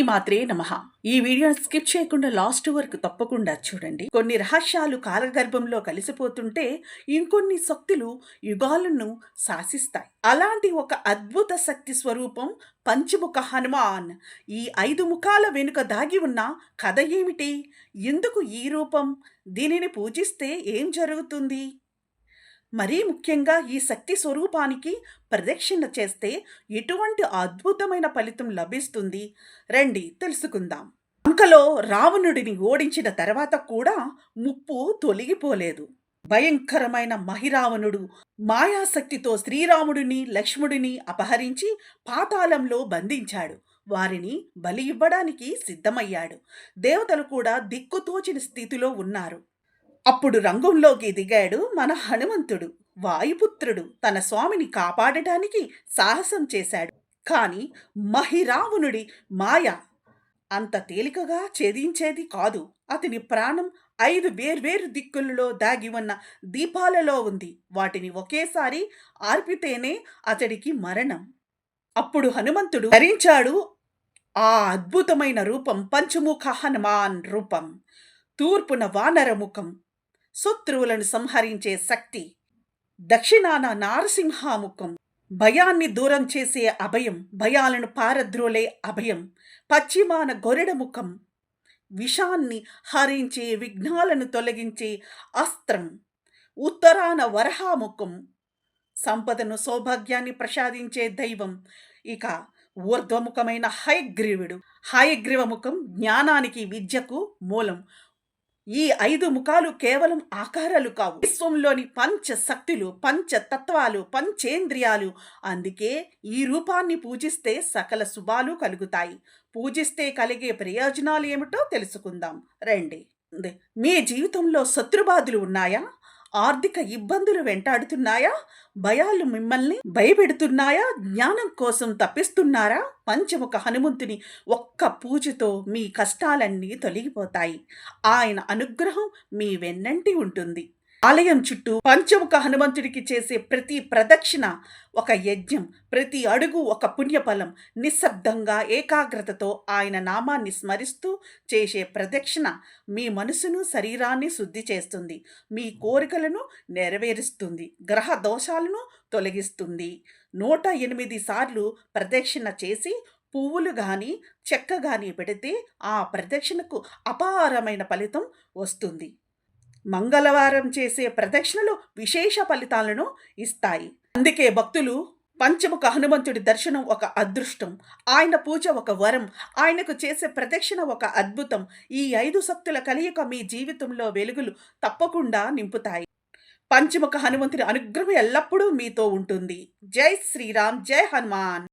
శ్రీమాత్రే నమ. ఈ వీడియోని స్కిప్ చేయకుండా లాస్ట్ వరకు తప్పకుండా చూడండి. కొన్ని రహస్యాలు కాలగర్భంలో కలిసిపోతుంటే ఇంకొన్ని శక్తులు యుగాలను శాసిస్తాయి. అలాంటి ఒక అద్భుత శక్తి స్వరూపం పంచముఖ హనుమాన్. ఈ ఐదు ముఖాల వెనుక దాగి ఉన్న కథ ఏమిటి? ఎందుకు ఈ రూపం? దీనిని పూజిస్తే ఏం జరుగుతుంది? మరీ ముఖ్యంగా ఈ శక్తి స్వరూపానికి ప్రదక్షిణ చేస్తే ఎటువంటి అద్భుతమైన ఫలితం లభిస్తుంది? రండి తెలుసుకుందాం. అంకలో రావణుడిని ఓడించిన తర్వాత కూడా ముప్పు తొలగిపోలేదు. భయంకరమైన మహిరావణుడు మాయాశక్తితో శ్రీరాముడిని లక్ష్ముడిని అపహరించి పాతాళంలో బంధించాడు. వారిని బలి ఇవ్వడానికి సిద్ధమయ్యాడు. దేవతలు కూడా దిక్కుతోచిన స్థితిలో ఉన్నారు. అప్పుడు రంగంలోకి దిగాడు మన హనుమంతుడు. వాయుపుత్రుడు తన స్వామిని కాపాడటానికి సాహసం చేశాడు. కాని మహిరావణుడి మాయ అంత తేలికగా ఛేదించేది కాదు. అతని ప్రాణం ఐదు వేర్వేరు దిక్కులలో దాగి ఉన్న దీపాలలో ఉంది. వాటిని ఒకేసారి ఆర్పితేనే అతడికి మరణం. అప్పుడు హనుమంతుడు ధరించాడు ఆ అద్భుతమైన రూపం పంచముఖ హనుమాన్ రూపం. తూర్పున వానరముఖం శత్రువులను సంహరించే శక్తి దక్షిణాన నారసింహాముఖం భయాన్ని దూరం చేసే అభయం భయాలను పారద్రోలే అభయం పశ్చిమాన గొరెడ ముఖం విషాన్ని హరించే విఘ్నాలను తొలగించే అస్త్రం ఉత్తరాన వరహాముఖం సంపదను సౌభాగ్యాన్ని ప్రసాదించే దైవం ఇక ఊర్ధ్వముఖమైన హయగ్రీవుడు. హయగ్రీవముఖం జ్ఞానానికి విద్యకు మూలం. ఈ ఐదు ముఖాలు కేవలం ఆకారాలు కావు. విశ్వంలోని పంచ శక్తులు పంచ తత్వాలు పంచేంద్రియాలు. అందుకే ఈ రూపాన్ని పూజిస్తే సకల శుభాలు కలుగుతాయి. పూజిస్తే కలిగే ప్రయోజనాలు ఏమిటో తెలుసుకుందాం. రండి. మీ జీవితంలో శత్రుబాధులు ఉన్నాయా? ఆర్థిక ఇబ్బందులు వెంటాడుతున్నాయా? భయాలు మిమ్మల్ని భయపెడుతున్నాయా? జ్ఞానం కోసం తప్పిస్తున్నారా? పంచముఖ హనుమంతుని ఒక్క పూజతో మీ కష్టాలన్నీ తొలగిపోతాయి. ఆయన అనుగ్రహం మీ వెన్నంటి ఉంటుంది. ఆలయం చుట్టూ పంచముఖ హనుమంతుడికి చేసే ప్రతి ప్రదక్షిణ ఒక యజ్ఞం ప్రతి అడుగు ఒక పుణ్యఫలం. నిశ్శబ్దంగా ఏకాగ్రతతో ఆయన నామాన్ని స్మరిస్తూ చేసే ప్రదక్షిణ మీ మనసును శరీరాన్ని శుద్ధి చేస్తుంది మీ కోరికలను నెరవేరుస్తుంది గ్రహ దోషాలను తొలగిస్తుంది. నూట ఎనిమిది సార్లు ప్రదక్షిణ చేసి పువ్వులు కానీ చెక్క కానీ పెడితే ఆ ప్రదక్షిణకు అపారమైన ఫలితం వస్తుంది. మంగళవారం చేసే ప్రదక్షిణలు విశేష ఫలితాలను ఇస్తాయి. అందుకే భక్తులు పంచముఖ హనుమంతుడి దర్శనం ఒక అదృష్టం. ఆయన పూజ ఒక వరం. ఆయనకు చేసే ప్రదక్షిణ ఒక అద్భుతం. ఈ ఐదు శక్తుల కలియక మీ జీవితంలో వెలుగులు తప్పకుండా నింపుతాయి. పంచముఖ హనుమంతుడి అనుగ్రహం ఎల్లప్పుడూ మీతో ఉంటుంది. జై శ్రీరామ్ జై హనుమాన్.